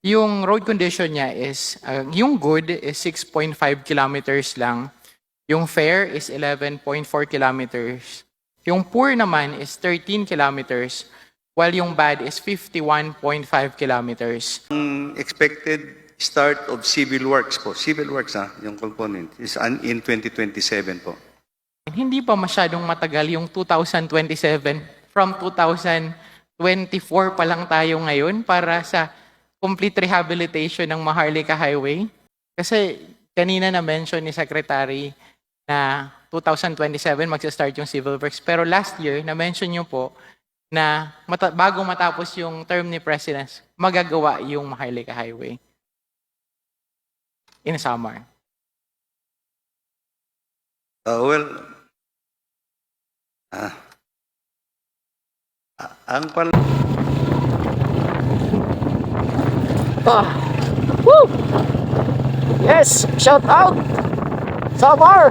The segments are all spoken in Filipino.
Yung road condition niya is, uh, yung good is 6.5 kilometers lang. Yung fair is 11.4 kilometers. Yung poor naman is 13 kilometers, while yung bad is 51.5 kilometers. Ang expected start of civil works po, civil works ha, yung component, is an- in 2027 po. Hindi pa masyadong matagal yung 2027. From 2024 pa lang tayo ngayon para sa complete rehabilitation ng Maharlika Highway. Kasi kanina na-mention ni Secretary na 2027 magsa-start yung civil works. Pero last year, na-mention niyo po na mata- bago matapos yung term ni President, magagawa yung Maharlika Highway in summer. Uh, well, ah, ang pal Ah. Woo! Yes, shout out! Samar!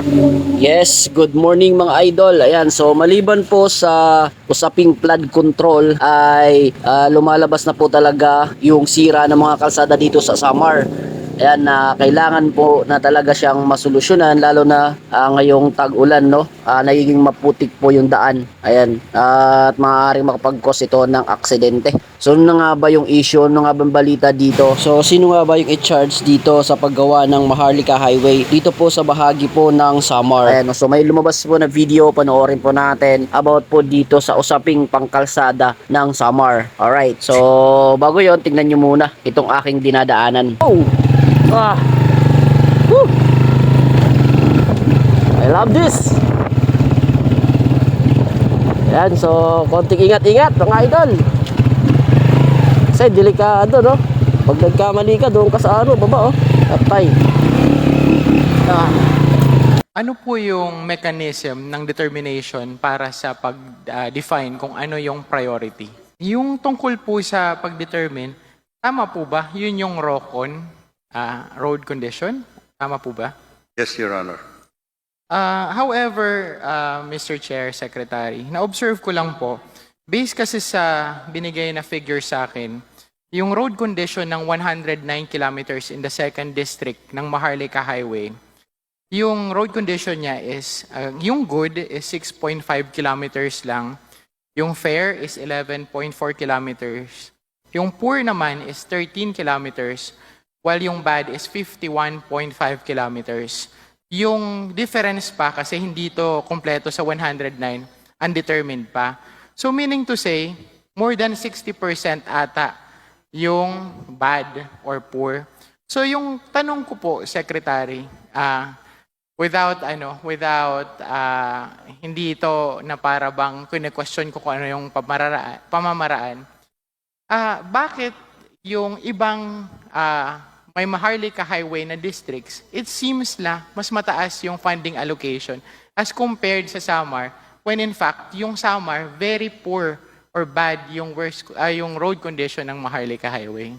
yes, good morning mga idol. Ayan, so maliban po sa usaping flood control ay ah, lumalabas na po talaga yung sira ng mga kalsada dito sa Samar. Ayan na kailangan po na talaga siyang masolusyonan lalo na ah, ngayong tag-ulan no. Ah, nagiging maputik po yung daan. Ayan, at maaaring makapag-cause ito ng aksidente. So ano nga ba yung issue, ano nga ba balita dito? So sino nga ba yung i-charge dito sa paggawa ng Maharlika Highway? Dito po sa bahagi po ng Samar. Ayan, so may lumabas po na video, panoorin po natin about po dito sa usaping pangkalsada ng Samar. Alright, so bago yon tingnan nyo muna itong aking dinadaanan. Oh! Ah! Woo! I love this! Ayan, so konting ingat-ingat mga idol. Kasi delikado, no? Pag nagkamali ka, doon ka sa ano, baba, oh. Atay. Ah. Ano po yung mechanism ng determination para sa pag-define kung ano yung priority? Yung tungkol po sa pag-determine, tama po ba? Yun yung ROCON, ah, road condition? Tama po ba? Yes, Your Honor. Ah, however, ah, Mr. Chair, Secretary, na-observe ko lang po, based kasi sa binigay na figure sa akin, yung road condition ng 109 kilometers in the second district ng Maharlika Highway, yung road condition niya is, ah, yung good is 6.5 kilometers lang, yung fair is 11.4 kilometers, yung poor naman is 13 kilometers, while yung bad is 51.5 kilometers. Yung difference pa, kasi hindi to kompleto sa 109, undetermined pa. So meaning to say, more than 60% ata yung bad or poor. So yung tanong ko po, Secretary, ah, without ano, without ah, hindi ito na para bang kine-question ko kung ano yung pamararaan, pamamaraan. Ah, bakit yung ibang ah, may Maharlika Highway na districts, it seems la mas mataas yung funding allocation as compared sa Samar when in fact yung Samar very poor or bad yung worst ah, yung road condition ng Maharlika Highway.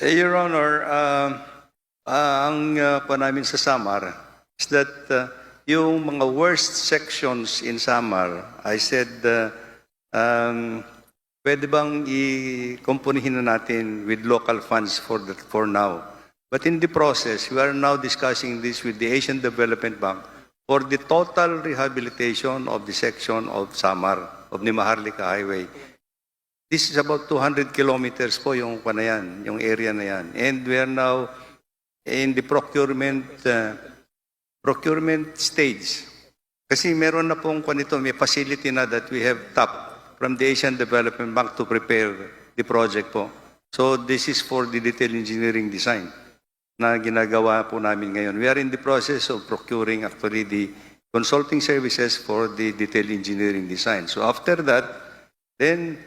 Eh, Your Honor, um, ah, ang uh, pa namin sa Samar is that uh, yung mga worst sections in Samar, I said, uh, um, pwede bang i-kumpunihin na natin with local funds for, the, for now? But in the process, we are now discussing this with the Asian Development Bank for the total rehabilitation of the section of Samar, of the Maharlika Highway. This is about 200 kilometers po yung na yan, yung area na yan. And we are now in the procurement uh, procurement stage. Kasi meron na pong kanito, may facility na that we have tapped from the Asian Development Bank to prepare the project po. So this is for the detail engineering design na ginagawa po namin ngayon. We are in the process of procuring actually the consulting services for the detail engineering design. So after that, then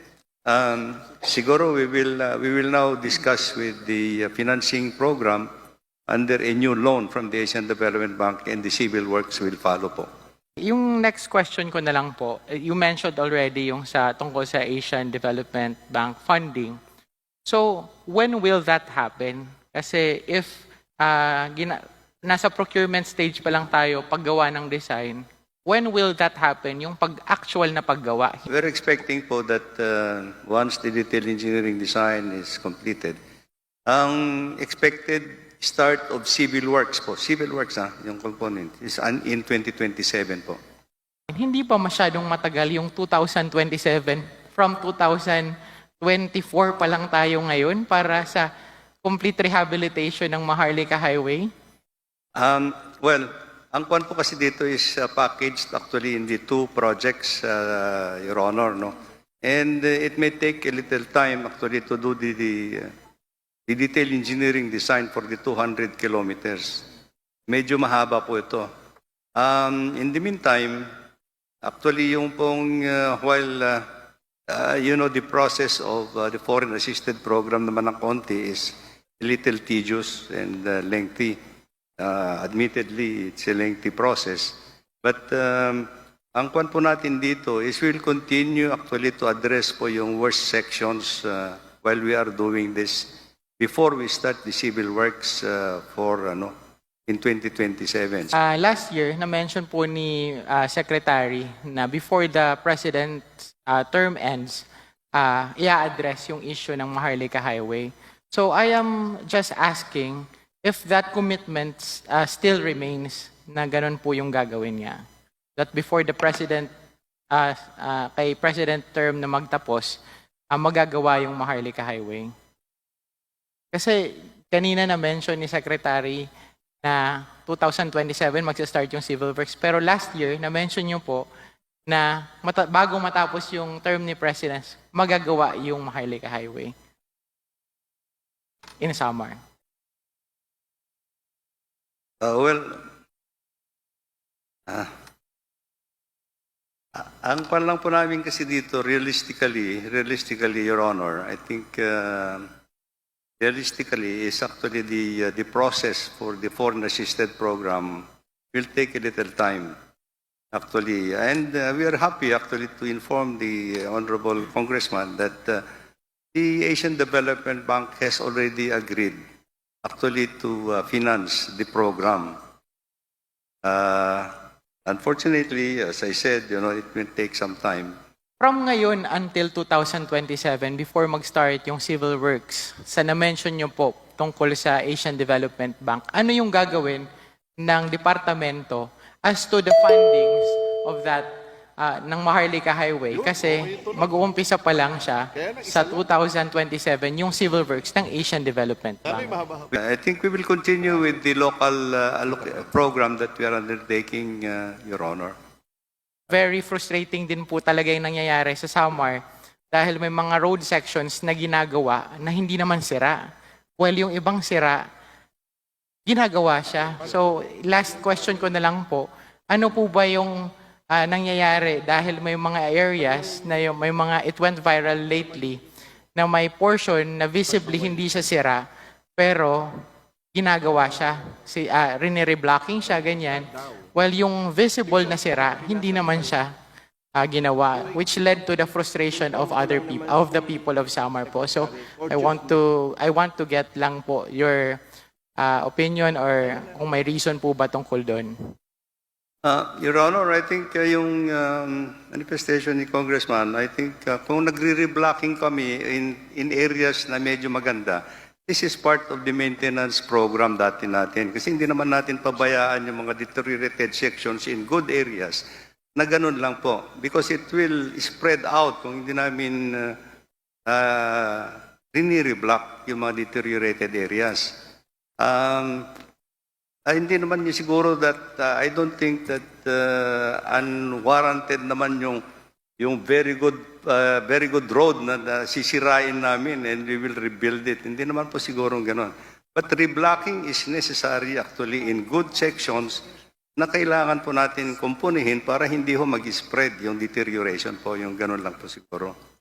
um, siguro we will uh, we will now discuss with the uh, financing program under a new loan from the Asian Development Bank and the civil works will follow po. Yung next question ko na lang po, eh, you mentioned already yung sa tungkol sa Asian Development Bank funding. So, when will that happen? Kasi if ah, gina- nasa procurement stage pa lang tayo paggawa ng design, when will that happen? Yung pag-actual na paggawa. We're expecting po that uh, once the detail engineering design is completed, ang expected start of civil works po, civil works ha, yung component, is an- in 2027 po. Hindi pa masyadong matagal yung 2027. From 2024 pa lang tayo ngayon para sa complete rehabilitation ng Maharlika Highway. Um, well, ang kwan po kasi dito is uh, packaged actually in the two projects, uh, Your Honor, no? And uh, it may take a little time actually to do the, the, uh, the detail engineering design for the 200 kilometers. Medyo mahaba po ito. Um, in the meantime, actually yung pong uh, while uh, uh, you know the process of uh, the foreign assisted program naman ng konti is a little tedious and uh, lengthy. Uh, admittedly, it's a lengthy process. But um, ang kwan po natin dito is we'll continue actually to address po yung worst sections uh, while we are doing this before we start the civil works uh, for ano in 2027. Ah, last year, na-mention po ni ah, Secretary na before the President's ah, term ends, uh, i-address yung issue ng Maharlika Highway. So I am just asking if that commitment ah, still remains na ganun po yung gagawin niya. That before the President, ah, ah, kay President term na magtapos, ah, magagawa yung Maharlika Highway. Kasi kanina na-mention ni Secretary na 2027 magsa-start yung civil works. Pero last year, na-mention nyo po na mata- bago matapos yung term ni President, magagawa yung Maharlika Highway in summer. Uh, well, ah, ah, ang pan lang po namin kasi dito, realistically, realistically, Your Honor, I think uh, realistically is actually the, uh, the process for the foreign assisted program will take a little time, actually. And uh, we are happy, actually, to inform the Honorable Congressman that uh, the Asian Development Bank has already agreed actually to uh, finance the program. Uh, unfortunately, as I said, you know, it will take some time. From ngayon until 2027, before mag-start yung civil works, sa na-mention nyo po tungkol sa Asian Development Bank, ano yung gagawin ng departamento as to the fundings of that ah, ng Maharlika Highway? Kasi mag-uumpisa pa lang siya sa 2027 yung civil works ng Asian Development Bank. I think we will continue with the local uh, program that we are undertaking, uh, Your Honor. Very frustrating din po talaga yung nangyayari sa Samar dahil may mga road sections na ginagawa na hindi naman sira. Well, yung ibang sira, ginagawa siya. So, last question ko na lang po, ano po ba yung ah, nangyayari dahil may mga areas na yung, may mga, it went viral lately, na may portion na visibly hindi siya sira, pero ginagawa siya. Si, ah, rinire-blocking siya, ganyan. Well, yung visible na sira, hindi naman siya ah, ginawa, which led to the frustration of other people, of the people of Samar po. So, I want to, I want to get lang po your ah, opinion or kung may reason po ba tungkol doon. Uh, Your Honor, I think uh, yung um, manifestation ni Congressman, I think uh, kung nagre-reblocking kami in, in areas na medyo maganda, this is part of the maintenance program dati natin. Kasi hindi naman natin pabayaan yung mga deteriorated sections in good areas na ganun lang po. Because it will spread out kung hindi namin uh, uh, rinire-block yung mga deteriorated areas. Um, Ah, hindi naman yung siguro that uh, I don't think that uh, unwarranted naman yung yung very good uh, very good road na, na sisirain namin and we will rebuild it. Hindi naman po siguro ganoon. But reblocking is necessary actually in good sections na kailangan po natin kumpunihin para hindi ho mag-spread yung deterioration po, yung ganun lang po siguro.